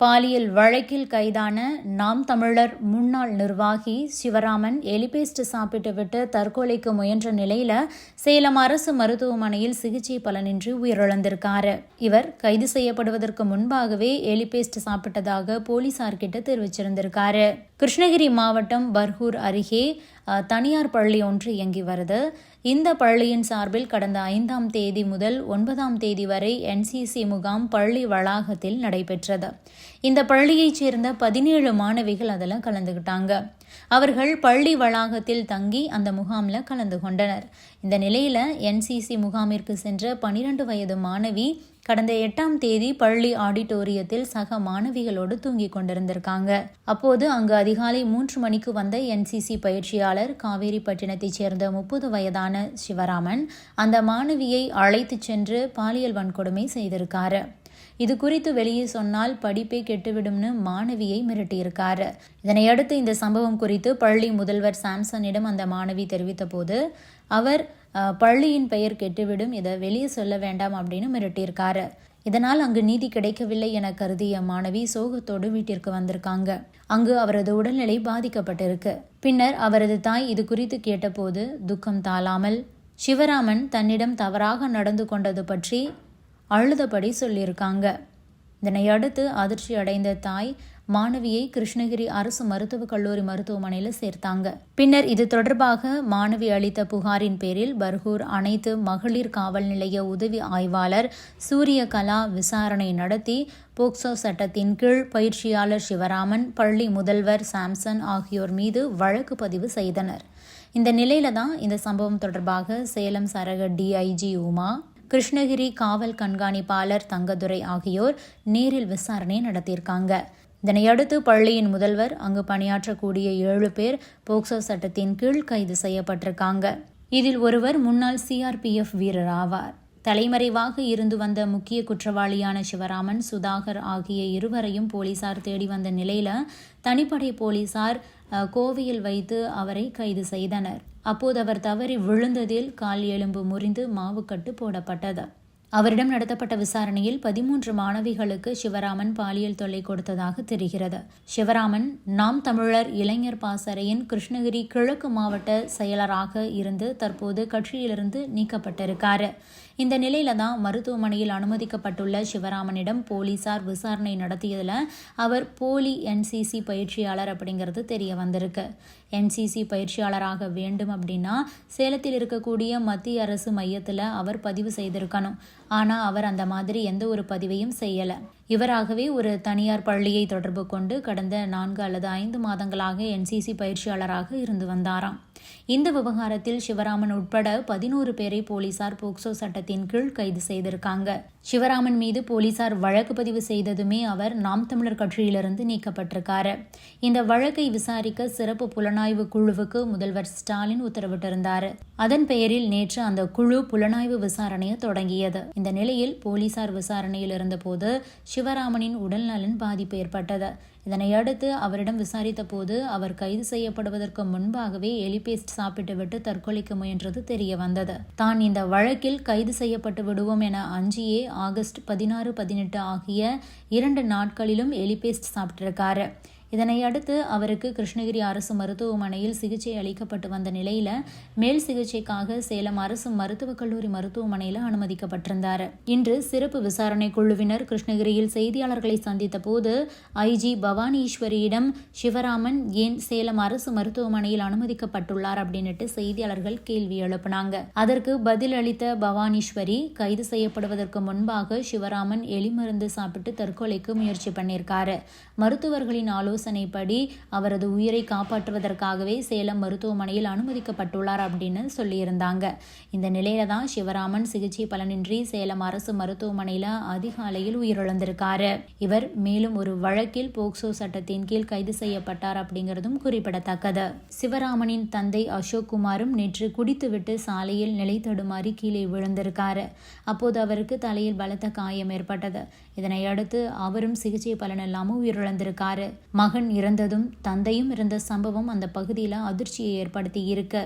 பாலியல் வழக்கில் கைதான நாம் தமிழர் முன்னாள் நிர்வாகி சிவராமன் எலிபேஸ்ட் சாப்பிட்டுவிட்டு தற்கொலைக்கு முயன்ற நிலையில சேலம் அரசு மருத்துவமனையில் சிகிச்சை பலனின்றி உயிரிழந்திருக்காரு. இவர் கைது செய்யப்படுவதற்கு முன்பாகவே எலிபேஸ்ட் சாப்பிட்டதாக போலீசார்கிட்ட தெரிவிச்சிருந்திருக்காரு. கிருஷ்ணகிரி மாவட்டம் பர்கூர் அருகே தனியார் பள்ளி ஒன்று இயங்கி வருது. இந்த பள்ளியின் சார்பில் கடந்த ஐந்தாம் தேதி முதல் ஒன்பதாம் தேதி வரை என்சிசி முகாம் பள்ளி வளாகத்தில் நடைபெற்றது. இந்த பள்ளியைச் சேர்ந்த பதினேழு மாணவிகள் அதில் கலந்துக்கிட்டாங்க அவர்கள் பள்ளி வளாகத்தில் தங்கி அந்த முகாமில் கலந்து கொண்டனர். இந்த நிலையில் என்சிசி முகாமிற்கு சென்ற பனிரெண்டு வயது மாணவி கடந்த எட்டாம் தேதி பள்ளி ஆடிட்டோரியத்தில் சக மாணவிகளோடு தூங்கிக் கொண்டிருந்திருக்காங்க. அப்போது அங்கு அதிகாலை மூன்று மணிக்கு வந்த என்சிசி பயிற்சியாளர் காவேரிப்பட்டினத்தைச் சேர்ந்த முப்பது வயதான சிவராமன் அந்த மாணவியை அழைத்துச் சென்று பாலியல் வன்கொடுமை செய்திருக்காரு. இது குறித்து வெளியே சொன்னால் படிப்பே கெட்டுவிடும்னு மாணவியை மிரட்டியிருக்காரு. இதனையடுத்து இந்த சம்பவம் குறித்து பள்ளி முதல்வர் சாம்சனிடம் அந்த மாணவி தெரிவித்த போது அவர் பள்ளியின் பெயர் கெட்டுவிடும் இதை வெளியே சொல்ல வேண்டாம் அப்படின்னு மிரட்டியிருக்காரு. இதனால் அங்கு நீதி கிடைக்கவில்லை என கருதிய மாணவி சோகத்தோடு வீட்டிற்கு வந்திருக்காங்க. அங்கு அவரது உடல்நிலை பாதிக்கப்பட்டிருக்கு. பின்னர் அவரது தாய் இது குறித்து கேட்டபோது துக்கம் தாளாமல் சிவராமன் தன்னிடம் தவறாக நடந்து கொண்டது பற்றி அழுதபடி சொல்லியிருக்காங்க. இதனை அடுத்து அதிர்ச்சி அடைந்த தாய் மாணவியை கிருஷ்ணகிரி அரசு மருத்துவக் கல்லூரி மருத்துவமனையில் சேர்த்தாங்க. பின்னர் இது தொடர்பாக மாணவி அளித்த புகாரின் பேரில் பர்கூர் அனைத்து மகளிர் காவல் நிலைய உதவி ஆய்வாளர் சூரியகலா விசாரணை நடத்தி போக்சோ சட்டத்தின் கீழ் பயிற்சியாளர் சிவராமன் பள்ளி முதல்வர் சாம்சன் ஆகியோர் மீது வழக்கு பதிவு செய்தனர். இந்த நிலையில தான் இந்த சம்பவம் தொடர்பாக சேலம் சரக டிஐஜி உமா கிருஷ்ணகிரி காவல் கண்காணிப்பாளர் தங்கதுரை ஆகியோர் நேரில் விசாரணை நடத்தியிருக்காங்க. இதனையடுத்து பள்ளியின் முதல்வர் அங்கு பணியாற்றக்கூடிய ஏழு பேர் போக்சோ சட்டத்தின் கீழ் கைது செய்யப்பட்டிருக்காங்க. இதில் ஒருவர் முன்னாள் சிஆர்பிஎஃப் வீரர் ஆவார். தலைமறைவாக இருந்து வந்த முக்கிய குற்றவாளியான சிவராமன் சுதாகர் ஆகிய இருவரையும் போலீசார் தேடி வந்த நிலையில தனிப்படை போலீசார் கோவையில் வைத்து அவரை கைது செய்தனர். அப்போது அவர் தவறி விழுந்ததில் கால் எலும்பு முறிந்து மாவுக்கட்டு போடப்பட்டது. அவரிடம் நடத்தப்பட்ட விசாரணையில் பதிமூன்று மாணவிகளுக்கு சிவராமன் பாலியல் தொல்லை கொடுத்ததாக தெரிகிறது. சிவராமன் நாம் தமிழர் இளைஞர் பாசறையின் கிருஷ்ணகிரி கிழக்கு மாவட்ட செயலராக இருந்து தற்போது கட்சியிலிருந்து நீக்கப்பட்டிருக்காரு. இந்த நிலையில தான் மருத்துவமனையில் அனுமதிக்கப்பட்டுள்ள சிவராமனிடம் போலீசார் விசாரணை நடத்தியதில் அவர் போலி என்சிசி பயிற்சியாளர் அப்படிங்கிறது தெரிய வந்திருக்கு. என்சிசி பயிற்சியாளராக வேண்டும் அப்படின்னா சேலத்தில் இருக்கக்கூடிய மத்திய அரசு மையத்தில் அவர் பதிவு செய்திருக்கணும். ஆனால் அவர் அந்த மாதிரி எந்த ஒரு பதிவையும் செய்யலை. இவராகவே ஒரு தனியார் பள்ளியை தொடர்பு கொண்டு கடந்த நான்கு அல்லது ஐந்து மாதங்களாக என்சிசி பயிற்சியாளராக இருந்து வந்தாராம். இந்த விவகாரத்தில் சிவராமன் உட்பட பதினோரு பேரை போலீசார் போக்சோ சட்டத்தின் கீழ் கைது செய்திருக்காங்க. சிவராமன் மீது போலீசார் வழக்கு பதிவு செய்ததுமே அவர் நாம் தமிழர் கட்சியிலிருந்து நீக்கப்பட்டிருக்காரு. இந்த வழக்கை விசாரிக்க சிறப்பு புலனாய்வு குழுவுக்கு முதல்வர் ஸ்டாலின் உத்தரவிட்டிருந்தார். அதன் பெயரில் நேற்று அந்த குழு புலனாய்வு விசாரணையை தொடங்கியது. இந்த நிலையில் போலீசார் விசாரணையில் இருந்தபோது சிவராமனின் உடல்நலன் பாதிப்பு ஏற்பட்டது. இதனையடுத்து அவரிடம் விசாரித்த போது அவர் கைது செய்யப்படுவதற்கு முன்பாகவே எலிபேஸ்ட் சாப்பிட்டுவிட்டு தற்கொலைக்கு முயன்றது தெரிய வந்தது தான் இந்த வழக்கில் கைது செய்யப்பட்டு விடுவோம் என அஞ்சியே ஆகஸ்ட் பதினாறு பதினெட்டு ஆகிய இரண்டு நாட்களிலும் எலிபேஸ்ட் சாப்பிட்டிருக்காரு. இதனை அடுத்து அவருக்கு கிருஷ்ணகிரி அரசு மருத்துவமனையில் சிகிச்சை அளிக்கப்பட்டு வந்த நிலையில மேல் சிகிச்சைக்காக சேலம் அரசு மருத்துவக் கல்லூரி மருத்துவமனையில் அனுமதிக்கப்பட்டிருந்தார். இன்று சிறப்பு விசாரணை குழுவினர் கிருஷ்ணகிரியில் செய்தியாளர்களை சந்தித்த போது ஐஜி பவானீஸ்வரியிடம் சிவராமன் ஏன் சேலம் அரசு மருத்துவமனையில் அனுமதிக்கப்பட்டுள்ளார்? அப்படின்னுட்டு செய்தியாளர்கள் கேள்வி எழுப்பினாங்க. அதற்கு பதில் அளித்த பவானீஸ்வரி கைது செய்யப்படுவதற்கு முன்பாக சிவராமன் எலிமருந்து சாப்பிட்டு தற்கொலைக்கு முயற்சி பண்ணியிருக்காரு. மருத்துவர்களின் ஆலோசனைப்படி அவரது உயிரை காப்பாற்றுவதற்காகவே சேலம் மருத்துவமனையில் அனுமதிக்கப்பட்டுள்ளார் அப்படின்னு சொல்லியிருந்தாங்க. இந்த நிலையில தான் சிவராமன் சிகிச்சை பலனின்றி சேலம் அரசு மருத்துவமனையில் அதிகாலையில் உயிரிழந்திருக்காரு. இவர் மேலும் ஒரு வழக்கில் போக்சோ சட்டத்தின் கீழ் கைது செய்யப்பட்டார் அப்படிங்கிறதும் குறிப்பிடத்தக்கது. சிவராமனின் தந்தை அசோக் குமாரும் நேற்று குடித்துவிட்டு சாலையில் நிலை தடுமாறி கீழே விழுந்திருக்காரு. அப்போது அவருக்கு தலையில் பலத்த காயம் ஏற்பட்டது. இதனையடுத்து அவரும் சிகிச்சை பலனில்லாம உயிரிழந்திருக்காரு. மக மகன் இறந்ததும் தந்தையும் இருந்த சம்பவம் அந்த பகுதியில் அதிர்ச்சியை ஏற்படுத்தி இருக்கு